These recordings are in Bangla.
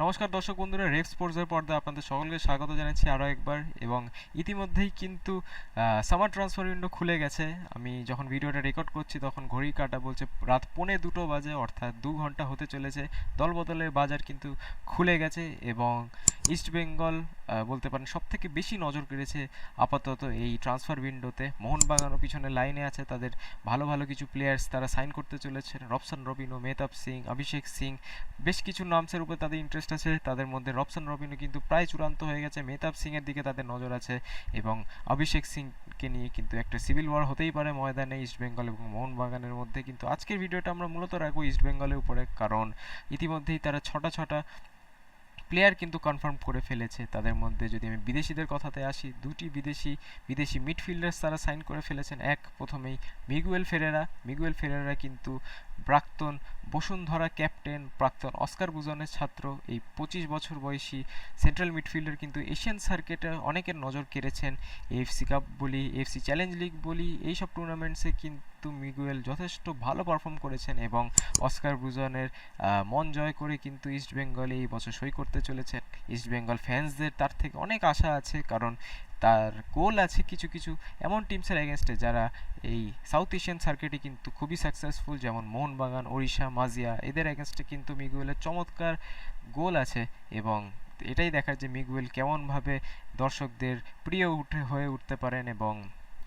নমস্কার দর্শক বন্ধুরা রেক্স স্পোর্টসের পর্দায় আপনাদের সকলকে স্বাগত জানাচ্ছি আরও একবার এবং ইতিমধ্যেই কিন্তু সামার ট্রান্সফার উইন্ডো খুলে গেছে। আমি যখন ভিডিওটা রেকর্ড করছি তখন ঘড়ি কাটা বলছে রাত পৌনে দুটো বাজে, অর্থাৎ দু ঘণ্টা হতে চলেছে। দলবদলের বাজার কিন্তু খুলে গেছে এবং ইস্ট বেঙ্গল বলতে পারেন সব থেকে বেশি নজর কেড়েছে আপাতত এই ট্রান্সফার উইন্ডোতে মোহনবাগানও পিছনে লাইনে আছে, তাদের ভালো ভালো কিছু প্লেয়ার্স তারা সাইন করতে চলেছে রবসান রবিনো মেহতাব সিং, অভিষেক সিং, বেশ কিছু নামসের উপর তাদের ইন্টারেস্ট আছে। তাদের মধ্যে রবসান রবিনো কিন্তু প্রায় চূড়ান্ত হয়ে গেছে। মেহতাব সিংয়ের দিকে তাদের নজর আছে এবং অভিষেক সিংকে নিয়ে কিন্তু একটা সিভিল ওয়ার হতেই পারে ময়দানে ইস্ট বেঙ্গল এবং মোহনবাগানের মধ্যে। কিন্তু আজকের ভিডিওটা আমরা মূলত রাখব ইস্ট বেঙ্গলের উপরে। কারণ ইতিমধ্যেই তারা ছটা ছটা প্লেয়ার কিন্তু কনফার্ম করে ফেলেছে তাদের মধ্যে। যদি আমি বিদেশিদের কথাতে আসি, দুটি বিদেশি বিদেশি মিডফিল্ডার্স তারা সাইন করে ফেলেছেন। এক প্রথমেই মিগুয়েল ফেরেরা। মিগুয়েল ফেরেরা কিন্তু প্রাক্তন বসুন্ধরা ক্যাপ্টেন, প্রাক্তন অস্কার বুজনের ছাত্র, এই পঁচিশ বছর বয়সী সেন্ট্রাল মিডফিল্ডার কিন্তু এশিয়ান সার্কিটে অনেকের নজর কেড়েছেন। এফসি কাপ বলি এফসি চ্যালেঞ্জ লিগ বলি, এইসব টুর্নামেন্টসে কিন্তু মিগুয়েল যথেষ্ট ভালো পারফর্ম করেছেন এবং অস্কার বুজনের মন জয় করে কিন্তু ইস্ট বেঙ্গলে এই বছর সই করতে চলেছেন। ইস্ট বেঙ্গল ফ্যান্সদের তার থেকে অনেক আশা আছে, কারণ তার গোল আছে কিছু কিছু এমন টিমসের এগেনস্টে যারা এই সাউথ এশিয়ান সার্কিটে কিন্তু খুবই সাকসেসফুল যেমন মোহনবাগান, ওড়িশা মাজিয়া এদের এগেনস্টে কিন্তু মিগুয়েলের চমৎকার গোল আছে এবং এটাই দেখার যে মিগুয়েল কেমনভাবে দর্শকদের প্রিয় উঠে, হয়ে উঠতে পারেন এবং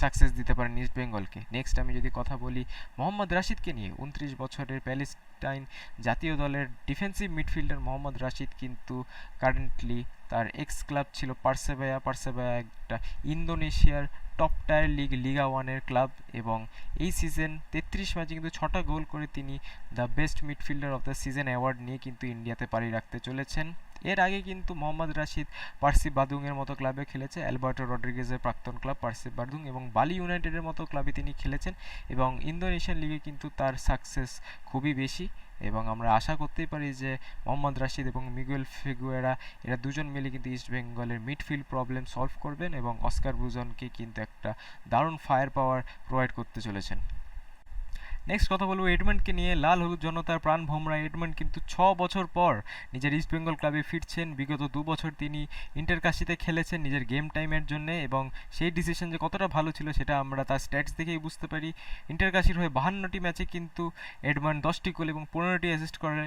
সাকসেস দিতে পারেন ইস্ট বেঙ্গলকে নেক্সট আমি যদি কথা বলি মোহাম্মদ রাশিদকে নিয়ে, উনত্রিশ বছরের প্যালেস্টাইন জাতীয় দলের ডিফেন্সিভ মিডফিল্ডার মোহাম্মদ রাশিদ কিন্তু কারেন্টলি তার এক্স ক্লাব ছিল পার্সেবায়া পার্সেবায়া একটা ইন্দোনেশিয়ার টপ টায়ার লিগ লিগা ওয়ানের ক্লাব এবং এই সিজন তেত্রিশ ম্যাচে কিন্তু ছটা গোল করে তিনি the best midfielder of the season award নিয়ে কিন্তু ইন্ডিয়াতে পাড়ি রাখতে চলেছেন। এর আগে কিন্তু মোহাম্মদ রাশিদ পার্সি বাদুংয়ের মতো ক্লাবে খেলেছে, অ্যালবার্টো রড্রিগেজের প্রাক্তন ক্লাব পার্সি বাদুং এবং বালি ইউনাইটেডের মতো ক্লাবে তিনি খেলেছেন এবং ইন্দোনেশিয়ান লিগে কিন্তু তার সাকসেস খুবই বেশি এবং আমরা আশা করতেই পারি যে মোহাম্মদ রাশিদ এবং মিগুয়েল ফিগুয়েরা এরা দুজন মিলে কিন্তু ইস্ট বেঙ্গলের মিডফিল্ড প্রবলেম সলভ করবেন এবং অস্কার বুজনকে কিন্তু একটা দারুণ ফায়ার পাওয়ার প্রোভাইড করতে চলেছেন। নেক্সট কথা বলব এডমন্ডকে নিয়ে লাল হলুদ জনতার প্রাণ ভোমরা। এডমন্ড কিন্তু ছ বছর পর নিজের ইস্ট বেঙ্গল ক্লাবে ফিরছেন। বিগত দু বছর তিনি ইন্টারকাশিতে খেলেছেন নিজের গেম টাইমের জন্য এবং সেই ডিসিশন যে কতটা ভালো ছিল সেটা আমরা তার স্ট্যাটস দেখেই বুঝতে পারি। ইন্টারকাশির হয়ে বাহান্নটি ম্যাচে কিন্তু এডমন্ড দশটি গোল এবং পনেরোটি অ্যাসিস্ট করে।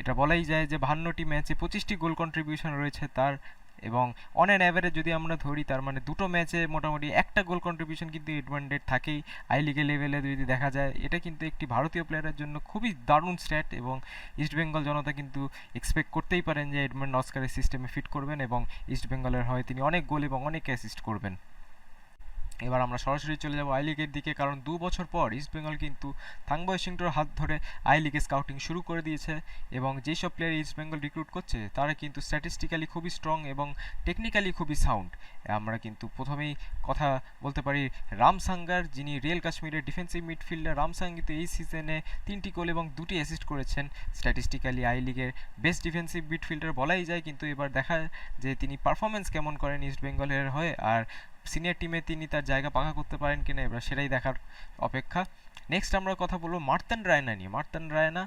এটা বলাই যায় যে বাহান্নটি ম্যাচে পঁচিশটি গোল কন্ট্রিবিউশন রয়েছে তার এবং অন অ্যান অ্যাভারেজ যদি আমরা ধরি, তার মানে দুটো ম্যাচে মোটামুটি একটা গোল কন্ট্রিবিউশন কিন্তু এডভান্টেড থাকেই। আই লিগে লেভেলে যদি দেখা যায়, এটা কিন্তু একটি ভারতীয় প্লেয়ারের জন্য খুবই দারুণ স্ট্যাট এবং ইস্টবেঙ্গল জনতা কিন্তু এক্সপেক্ট করতেই পারেন যে এডমন্ড অস্কারের সিস্টেমে ফিট করবেন এবং ইস্টবেঙ্গলের হয়ে তিনি অনেক গোল এবং অনেক অ্যাসিস্ট করবেন। এবার আমরা সরাসরি চলে যাব আই লিগের দিকে, কারণ দু বছর পর ইস্ট বেঙ্গল কিন্তু থাংবয় সিংটোর হাত ধরে আই লিগে স্কাউটিং শুরু করে দিয়েছে এবং যেসব প্লেয়ার ইস্ট বেঙ্গল রিক্রুট করছে, তারা কিন্তু স্ট্যাটিস্টিক্যালি খুবই স্ট্রং এবং টেকনিক্যালি খুবই সাউন্ড আমরা কিন্তু প্রথমেই কথা বলতে পারি রাম সাঙ্গার, যিনি রিয়েল কাশ্মীরের ডিফেন্সিভ মিডফিল্ডার রাম সাং কিন্তু এই সিজনে তিনটি গোল এবং দুটি অ্যাসিস্ট করেছেন। স্ট্যাটিস্টিক্যালি আই লিগের বেস্ট ডিফেন্সিভ মিডফিল্ডার বলাই যায়, কিন্তু এবার দেখা যে তিনি পারফরমেন্স কেমন করেন ইস্ট বেঙ্গলের হয়ে, আর সিনিয়র টিমে তিনি তার জায়গা পাকা করতে পারেন কিনা এবার সেটাই দেখার অপেক্ষা। নেক্সট আমরা কথা বলব মার্তান রায়না নিয়ে। মার্তান রায়না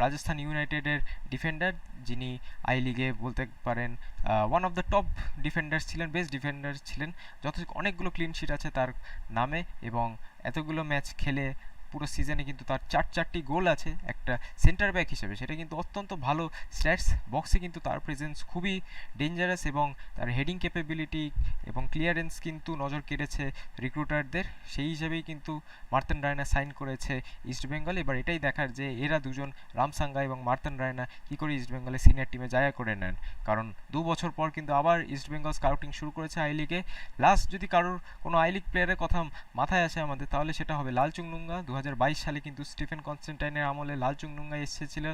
রাজস্থান ইউনাইটেডের ডিফেন্ডার যিনি আই লিগে বলতে পারেন one of the top defender ছিলেন বেস্ট ডিফেন্ডার ছিলেন। যথেষ্ট অনেকগুলো ক্লিন শিট আছে তার নামে এবং এতগুলো ম্যাচ খেলে পুরো সিজনে কিন্তু তার চার চারটি গোল আছে একটা সেন্টার ব্যাক হিসেবে। সেটা কিন্তু অত্যন্ত ভালো স্ট্যাটস বক্সে কিন্তু তার প্রেজেন্স খুবই ডেঞ্জারাস এবং তার হেডিং ক্যাপেবিলিটি এবং ক্লিয়ারেন্স কিন্তু নজর কেড়েছে রিক্রুটারদের সেই হিসেবেই কিন্তু মার্তেন রায়না সাইন করেছে ইস্ট বেঙ্গল এবার এটাই দেখার যে এরা দুজন রামসাঙ্গা এবং মার্তেন রায়না কী করে ইস্ট বেঙ্গলের সিনিয়র টিমে জায়গা করে নেন। কারণ দু বছর পর কিন্তু আবার ইস্ট বেঙ্গল স্কাউটিং শুরু করেছে আই লিগে লাস্ট যদি কারোর কোনো আই লিগ প্লেয়ারের কথা মাথায় আসে আমাদের, তাহলে সেটা হবে লালচুংনুঙ্গা দু সালে কিন্তু স্টিফেন কনস্টেন্টাইনের আমলে লালচুংনুঙ্গা এসেছিল।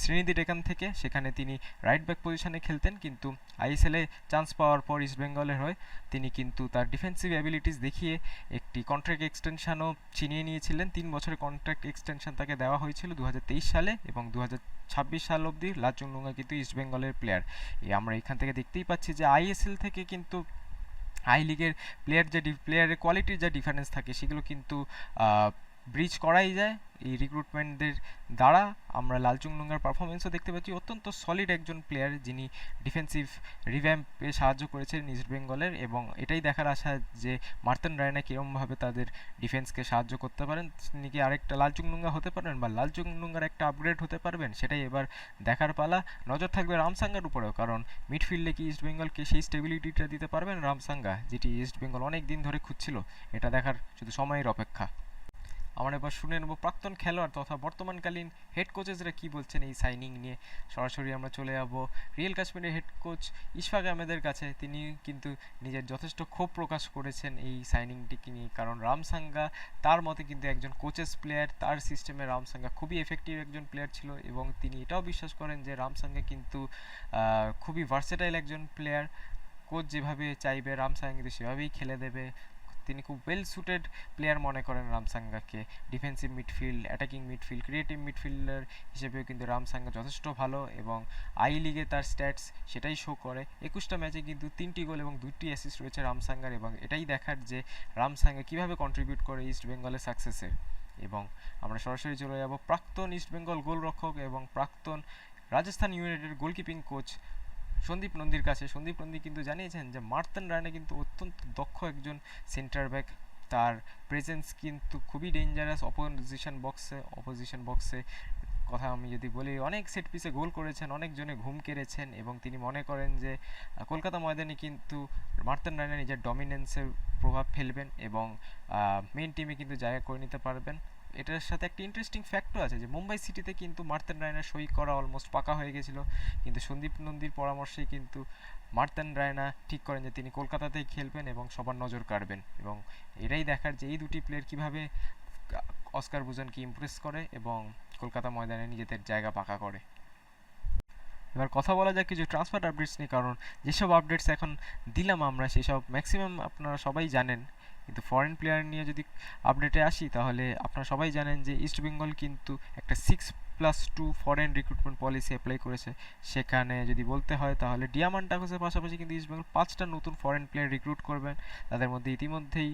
শ্রীনিধি ডেকান থেকে সেখানে তিনি রাইট ব্যাক পজিশনে খেলতেন, কিন্তু আইএসএলে চান্স পাওয়ার পর ইস্ট বেঙ্গলের হয়ে তিনি কিন্তু তার ডিফেন্সিভ অ্যাবিলিটিস দেখিয়ে একটি কন্ট্রাক্ট এক্সটেনশনও ছিনিয়ে নিয়েছিলেন। তিন বছরের কন্ট্রাক্ট এক্সটেনশন তাকে দেওয়া হয়েছিল দু হাজার তেইশ সালে এবং দু ছাব্বিশ সাল অবধি লাচুংনুঙ্গা কিন্তু ইস্ট বেঙ্গলের প্লেয়ার এই আমরা এখান থেকে দেখতেই পাচ্ছি যে আইএসএল থেকে কিন্তু আই লিগের প্লেয়ার যে প্লেয়ারের কোয়ালিটির যা ডিফারেন্স থাকে, সেগুলো কিন্তু ব্রিজ করাই যায়। এই রিক্রুটমেন্টদের দ্বারা আমরা লালচুংডুঙ্গার পারফরমেন্সও দেখতে পাচ্ছি। অত্যন্ত সলিড একজন প্লেয়ার যিনি ডিফেন্সিভ রিভ্যাম্পে সাহায্য করেছেন ইস্ট বেঙ্গলের এবং এটাই দেখার আশা যে মার্তন রায়না কীরমভাবে তাদের ডিফেন্সকে সাহায্য করতে পারেন, তিনি কি আরেকটা লালচুংডুঙ্গা হতে পারেন বা লালচুংডুঙ্গার একটা আপগ্রেড হতে পারবেন, সেটাই এবার দেখার পালা। নজর থাকবে রামসাঙ্গার উপরেও, কারণ মিডফিল্ডে কি ইস্ট বেঙ্গলকে সেই স্টেবিলিটিটা দিতে পারবেন রামসাঙ্গা, যেটি ইস্ট বেঙ্গল অনেক দিন ধরে খুঁজছিল, এটা দেখার শুধু সময়ের অপেক্ষা। আমরা এবার শুনে নেব প্রাক্তন খেলোয়াড় তথা বর্তমানকালীন হেড কোচেসরা কী বলছেন এই সাইনিং নিয়ে। সরাসরি আমরা চলে যাব রিয়েল কাশ্মীরের হেড কোচ ইশফাক আহমেদের কাছে। তিনি কিন্তু নিজের যথেষ্ট ক্ষোভ প্রকাশ করেছেন এই সাইনিংটিকে নিয়ে। কারণ রামসাঙ্গা তার মতে কিন্তু একজন কোচেস প্লেয়ার তার সিস্টেমে রামসাঙ্গা খুবই এফেক্টিভ একজন প্লেয়ার ছিল এবং তিনি এটাও বিশ্বাস করেন যে রামসাঙ্গা কিন্তু খুবই ভার্সেটাইল একজন প্লেয়ার কোচ যেভাবে চাইবে রামসাঙ্গা কিন্তু সেভাবেই খেলে দেবে। তিনি খুব ওয়েল সুটেড প্লেয়ার মনে করেন রামসাঙ্গাকে defensive midfield attacking midfield creative midfielder হিসেবেও কিন্তু রামসাঙ্গা যথেষ্ট ভালো এবং আই লিগে তার স্ট্যাটস সেটাই শো করে। একুশটা ম্যাচে কিন্তু তিনটি গোল এবং দুটি অ্যাসিস্ট রয়েছে রামসাঙ্গার এবং এটাই দেখার যে রামসাঙ্গা কীভাবে কন্ট্রিবিউট করে ইস্ট বেঙ্গলের সাকসেসে এবং আমরা সরাসরি চলে যাব প্রাক্তন ইস্ট বেঙ্গল গোলরক্ষক এবং প্রাক্তন রাজস্থান ইউনাইটেড গোলকিপিং কোচ সন্দীপ নন্দীর কাছে। সন্দীপ নন্দী কিন্তু জানিয়েছেন যে, মার্তন রায়না কিন্তু অত্যন্ত দক্ষ একজন সেন্টার ব্যাক তার প্রেজেন্স কিন্তু খুবই ডেঞ্জারাস অপোজিশন বক্সে অপোজিশন বক্সে কথা আমি যদি বলি, অনেক সেট পিসে গোল করেছেন, অনেকজনে ঘুম কেড়েছেন এবং তিনি মনে করেন যে কলকাতা ময়দানে কিন্তু মার্তন রায়না নিজের ডমিনেন্সের প্রভাব ফেলবেন এবং মেন টিমে কিন্তু জায়গা করে নিতে পারবেন। এটার সাথে একটা ইন্টারেস্টিং ফ্যাক্টও আছে যে, মুম্বাই সিটিতে কিন্তু মার্তেন রায়না সই করা অলমোস্ট পাকা হয়ে গেছিল। কিন্তু সন্দীপ নন্দীর পরামর্শেই কিন্তু মার্তেন রায়না ঠিক করেন যে, তিনি কলকাতাতেই খেলবেন এবং সবার নজর কাড়বেন। এবং এটাই দেখার যে, এই দুটি প্লেয়ার কীভাবে অস্কার বুজনকে ইমপ্রেস করে এবং কলকাতা ময়দানে নিজেদের জায়গা পাকা করে। এবার কথা বলা যাক কিছু ট্রান্সফার আপডেটস নিয়ে, কারণ যেসব আপডেটস এখন দিলাম আমরা, সেসব ম্যাক্সিমাম আপনারা সবাই জানেন। কিন্তু ফরেন প্লেয়ার নিয়ে যদি আপডেটে আসি, তাহলে আপনারা সবাই জানেন যে ইস্ট বেঙ্গল কিন্তু একটা six plus two foreign recruitment policy apply করেছে। সেখানে যদি বলতে হয়, তাহলে ডিয়ামান টাকোসের পাশাপাশি কিন্তু ইস্ট বেঙ্গল পাঁচটা নতুন ফরেন প্লেয়ার রিক্রুট করবেন। তাদের মধ্যে ইতিমধ্যেই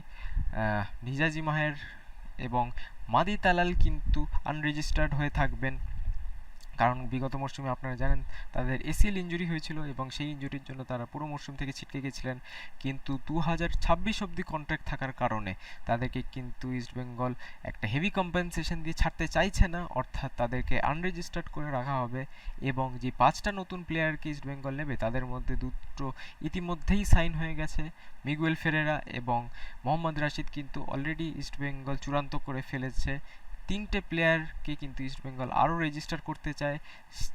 নিজাজি মাহের এবং মাদি তালাল কিন্তু আনরেজিস্টার্ড হয়ে থাকবেন। কারণ বিগত মরশুমে আপনারা জানেন তাদের এসিএল ইঞ্জুরি হয়েছিল এবং সেই ইঞ্জুরির জন্য তারা পুরো মরশুম থেকে ছিটকে গেছিলেন। কিন্তু দু হাজার ছাব্বিশ অব্দি কন্ট্রাক্ট থাকার কারণে তাদেরকে কিন্তু ইস্টবেঙ্গল একটা হেভি কম্পেনসেশন দিয়ে ছাড়তে চাইছে না। অর্থাৎ তাদেরকে আনরেজিস্টার্ড করে রাখা হবে এবং যে পাঁচটা নতুন প্লেয়ারকে ইস্টবেঙ্গল নেবে, তাদের মধ্যে দুটো ইতিমধ্যেই সাইন হয়ে গেছে মিগুয়েল ফেরেরা এবং মোহাম্মদ রাশিদ কিন্তু অলরেডি ইস্টবেঙ্গল চূড়ান্ত করে ফেলেছে। তিনটে প্লেয়ারকে কিন্তু ইস্টবেঙ্গল আরও রেজিস্টার করতে চায়।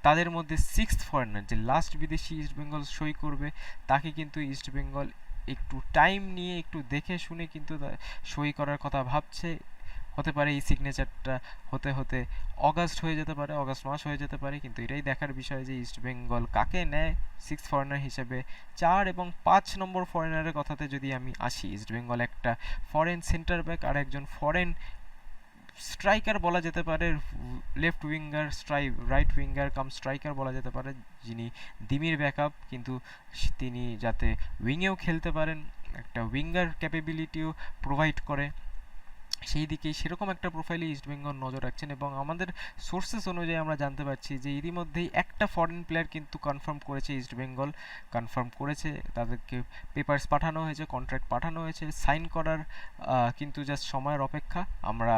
তাদের মধ্যে সিক্সথ ফরেনার যে লাস্ট বিদেশি ইস্টবেঙ্গল সই করবে, তাকে কিন্তু ইস্টবেঙ্গল একটু টাইম নিয়ে, একটু দেখে শুনে কিন্তু সই করার কথা ভাবছে। হতে পারে এই সিগনেচারটা হতে হতে অগাস্ট হয়ে যেতে পারে অগাস্ট মাস হয়ে যেতে পারে, কিন্তু এটাই দেখার বিষয় যে ইস্টবেঙ্গল কাকে নেয় সিক্স ফরেনার হিসেবে। চার এবং পাঁচ নম্বর ফরেনারের কথাতে যদি আমি আসি ইস্টবেঙ্গল একটা ফরেন সেন্টার ব্যাক আর একজন ফরেন স্ট্রাইকার বলা যেতে পারে লেফট উইঙ্গার স্ট্রাই রাইট উইঙ্গার কাম স্ট্রাইকার বলা যেতে পারে, যিনি দিমির ব্যাকআপ কিন্তু তিনি যাতে উইংয়েও খেলতে পারেন, একটা উইঙ্গার ক্যাপেবিলিটিও প্রোভাইড করে। সেই দিকেই সেরকম একটা প্রোফাইলে ইস্টবেঙ্গল নজর রাখছেন এবং আমাদের সোর্সেস অনুযায়ী আমরা জানতে পারছি যে ইতিমধ্যেই একটা ফরেন প্লেয়ার কিন্তু কনফার্ম করেছে ইস্টবেঙ্গল কনফার্ম করেছে, তাদেরকে পেপার্স পাঠানো হয়েছে কন্ট্রাক্ট পাঠানো হয়েছে সাইন করার কিন্তু জাস্ট সময়ের অপেক্ষা। আমরা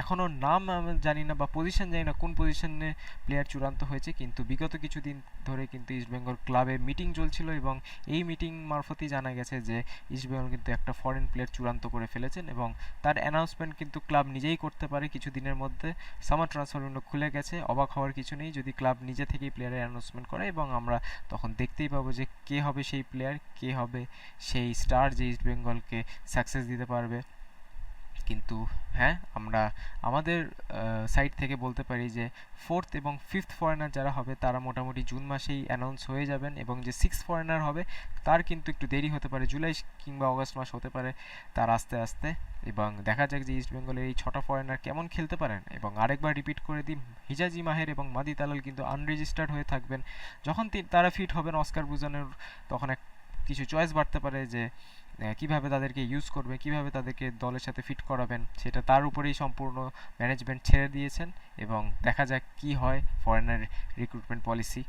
এখনও নাম জানি না বা পজিশন জানি না কোন পজিশনে প্লেয়ার চূড়ান্ত হয়েছে, কিন্তু বিগত কিছুদিন ধরে কিন্তু ইস্টবেঙ্গল ক্লাবে মিটিং চলছিল এবং এই মিটিং মারফতই জানা গেছে যে ইস্টবেঙ্গল কিন্তু একটা ফরেন প্লেয়ার চূড়ান্ত করে ফেলেছেন এবং তার অ্যানাউন্সমেন্ট কিন্তু ক্লাব নিজেই করতে পারে কিছু দিনের মধ্যে। সামার ট্রান্সফার উইন্ডো খুলে গেছে, অবাক হওয়ার কিছু নেই। যদি ক্লাব নিজে থেকেই প্লেয়ারের অ্যানাউন্সমেন্ট করে এবং আমরা তখন দেখতেই পাবো যে কে হবে সেই প্লেয়ার কে হবে সেই স্টার যে ইস্টবেঙ্গলকে সাকসেস দিতে পারবে। কিন্তু হ্যাঁ আমরা আমাদের সাইড থেকে বলতে পারি যে ফোর্থ এবং ফিফথ ফরেনার যারা হবে, তারা মোটামুটি জুন মাসেই অ্যানাউন্স হয়ে যাবেন এবং যে সিক্স ফরেনার হবে, তার কিন্তু একটু দেরি হতে পারে, জুলাই কিংবা অগস্ট মাস হতে পারে, তার আস্তে আস্তে। এবং দেখা যাক যে ইস্ট বেঙ্গলের এই ছটা ফরেনার কেমন খেলতে পারেন। এবং আরেকবার রিপিট করে দিই হিজাজি মাহের এবং মাদি তালাল কিন্তু আনরেজিস্টার্ড হয়ে থাকবেন। যখন তারা ফিট হবেন অস্কার বুজানের তখন এক, কিছু চয়েস বাড়তে পারে যে কীভাবে তাদেরকে ইউজ করবে, কীভাবে তাদেরকে দলের সাথে ফিট করাবেন, সেটা তার উপরেই সম্পূর্ণ ম্যানেজমেন্ট ছেড়ে দিয়েছেন এবং দেখা যাক কি হয় ফরেনার রিক্রুটমেন্ট পলিসি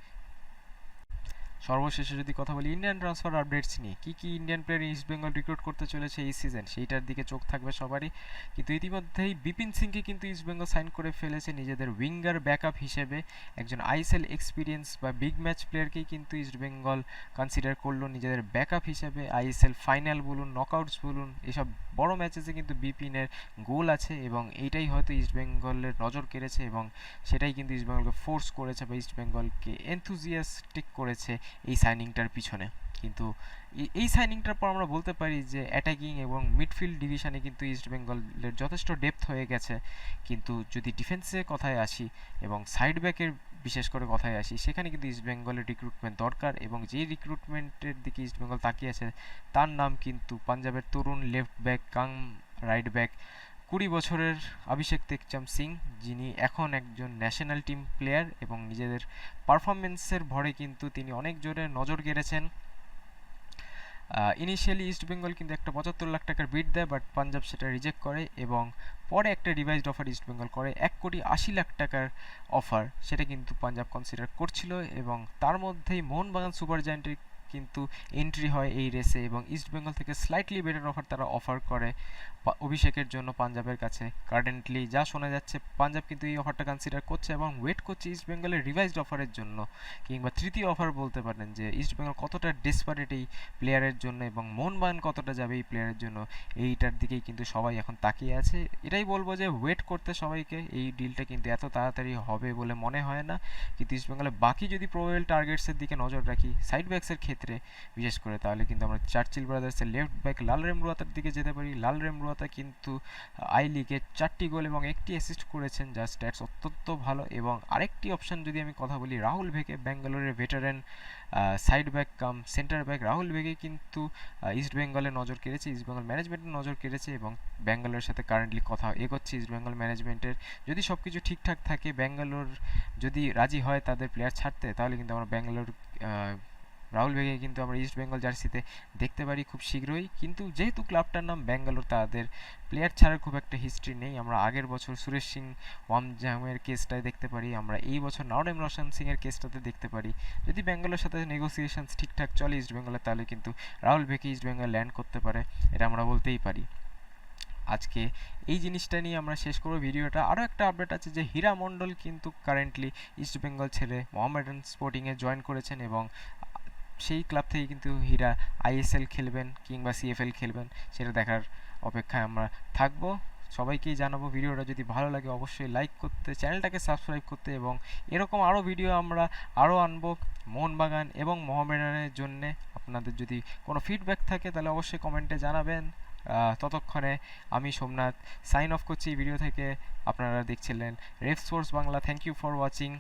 সর্বশেষে যদি কথা বলি ইন্ডিয়ান ট্রান্সফার আপডেটস নিয়ে, কী কী Indian player East Bengal recruit করতে চলেছে এই সিজন সেইটার দিকে চোখ থাকবে সবারই। কিন্তু ইতিমধ্যেই বিপিন সিংকে কিন্তু ইস্ট বেঙ্গল সাইন করে ফেলেছে নিজেদের উইঙ্গার ব্যাকআপ হিসেবে। একজন আইএসএল এক্সপিরিয়েন্স বা বিগ ম্যাচ প্লেয়ারকেই কিন্তু ইস্ট বেঙ্গল কনসিডার করল নিজেদের ব্যাকআপ হিসেবে। আইএসএল ফাইনাল বলুন নকআউটস বলুন, এসব বড় ম্যাচেসে কিন্তু বিপিনের গোল আছে এবং এইটাই হয়তো ইস্ট বেঙ্গলের নজর কেড়েছে এবং সেটাই কিন্তু ইস্ট বেঙ্গলকে ফোর্স করেছে বা ইস্ট বেঙ্গলকে এনথুজিয়াস্টিক করেছে। এই সাইনিংটার পিছনে। কিন্তু এই সাইনিংটার পর আমরা বলতে পারি যে অ্যাটাকিং এবং মিডফিল্ড ডিভিশনে কিন্তু ইস্ট বেঙ্গলের যথেষ্ট ডেপথ হয়ে গেছে। কিন্তু যদি ডিফেন্সের কথায় আসি এবং সাইড ব্যাকের বিশেষ করে কথায় আসি, সেখানে কিন্তু ইস্ট বেঙ্গলের রিক্রুটমেন্ট দরকার এবং যে রিক্রুটমেন্টের দিকে ইস্ট বেঙ্গল তাকিয়ে আছে, তার নাম কিন্তু পাঞ্জাবের তরুণ left back Kang right back কুড়ি বছরের অভিষেক তেকচাম সিং, যিনি এখন একজন ন্যাশনাল টিম প্লেয়ার এবং নিজেদের পারফরমেন্সের ভরে কিন্তু তিনি অনেক জোরে নজর কেড়েছেন ইনিশিয়ালি ইস্ট বেঙ্গল কিন্তু একটা পঁচাত্তর লাখ টাকার বিট দেয় বাট পাঞ্জাব সেটা রিজেক্ট করে এবং পরে একটা রিভাইজড অফার ইস্ট বেঙ্গল করে, এক কোটি আশি লাখ টাকার অফার সেটা কিন্তু পাঞ্জাব কনসিডার করছিল এবং তার মধ্যেই মোহনবাগান সুপার জায়েন্টের কিন্তু এন্ট্রি হয় এই রেসে এবং ইস্ট বেঙ্গল থেকে স্লাইটলি বেটার অফার তারা অফার করে অভিষেকের জন্য পাঞ্জাবের কাছে। কারেন্টলি যা শোনা যাচ্ছে, পাঞ্জাব কিন্তু এই অফারটা কনসিডার করছে এবং ওয়েট করছে ইস্ট বেঙ্গলের রিভাইজড অফারের জন্য। কিংবা তৃতীয় অফার বলতে পারেন যে ইস্ট বেঙ্গল কতটা ডেসপারেট এই প্লেয়ারের জন্য এবং মোহনবাগান কতটা যাবে এই প্লেয়ারের জন্য, এইটার দিকেই কিন্তু সবাই এখন তাকিয়ে আছে। এটাই বলব যে ওয়েট করতে সবাইকে, এই ডিলটা কিন্তু এত তাড়াতাড়ি হবে বলে মনে হয় না। কিন্তু ইস্ট বেঙ্গলের বাকি যদি প্রোয়েল টার্গেটসের দিকে নজর রাখি সাইড ব্যাকসের ক্ষেত্রে বিশেষ করে, তাহলে কিন্তু আমরা চার্চিল ব্রাদার্সের লেফট ব্যাক লাল রেমরুয়াতার দিকে যেতে পারি। লাল রেমরুয়াতা কিন্তু আই লিগে চারটি গোল এবং একটি অ্যাসিস্ট করেছেন যার স্ট্যাটস অত্যন্ত ভালো। এবং আরেকটি অপশন যদি আমি কথা বলি, রাহুল ভেকে ব্যাঙ্গালোরের veteran side back cum centre back Rahul Bheke কিন্তু ইস্ট বেঙ্গলে নজর কেড়েছে ইস্ট বেঙ্গল ম্যানেজমেন্টের নজর কেড়েছে এবং ব্যাঙ্গালোরের সাথে কারেন্টলি কথা এগোচ্ছে ইস্ট বেঙ্গল ম্যানেজমেন্টের যদি সব কিছু ঠিকঠাক থাকে, ব্যাঙ্গালোর যদি রাজি হয় তাদের প্লেয়ার ছাড়তে, তাহলে কিন্তু আমরা ব্যাঙ্গালোর রাহুল বেগে কিন্তু আমরা ইস্ট বেঙ্গল জার্সিতে দেখতে পারি খুব শীঘ্রই। কিন্তু যেহেতু ক্লাবটার নাম ব্যাঙ্গালোর তাদের প্লেয়ার ছাড়ার খুব একটা হিস্ট্রি নেই। আমরা আগের বছর সুরেশ সিং ওয়ামজামের কেসটায় দেখতে পারি। আমরা এই বছর নরেম রোশন সিংয়ের কেসটাতে দেখতে পারি। যদি ব্যাঙ্গালোর সাথে নেগোসিয়েশনস ঠিকঠাক চলে ইস্ট বেঙ্গলে তাহলে কিন্তু Rahul Bheke East Bengal land করতে পারে, এটা আমরা বলতেই পারি। আজকে এই জিনিসটা নিয়ে আমরা শেষ করব ভিডিওটা। আরও একটা আপডেট আছে যে হীরা মণ্ডল কিন্তু কারেন্টলি ইস্ট বেঙ্গল ছেড়ে মোহামেডান স্পোর্টিংয়ে জয়েন করেছেন এবং সেই ক্লাব থেকে কিন্তু হীরা আইএসএল খেলবেন কিংবা সিএফএল খেলবেন, সেটা দেখার অপেক্ষায় আমরা থাকব। সবাইকেই জানাব ভিডিওটা যদি ভালো লাগে অবশ্যই লাইক করতে, চ্যানেলটাকে সাবস্ক্রাইব করতে এবং এরকম আরও ভিডিও আমরা আরও আনব মোহনবাগান এবং মোহামেডানের জন্যে। আপনাদের যদি কোনো ফিডব্যাক থাকে তাহলে অবশ্যই কমেন্টে জানাবেন। ততক্ষণে আমি সোমনাথ সাইন অফ করছি। ভিডিও থেকে আপনারা দেখছিলেন ref sports Bangla thank you for watching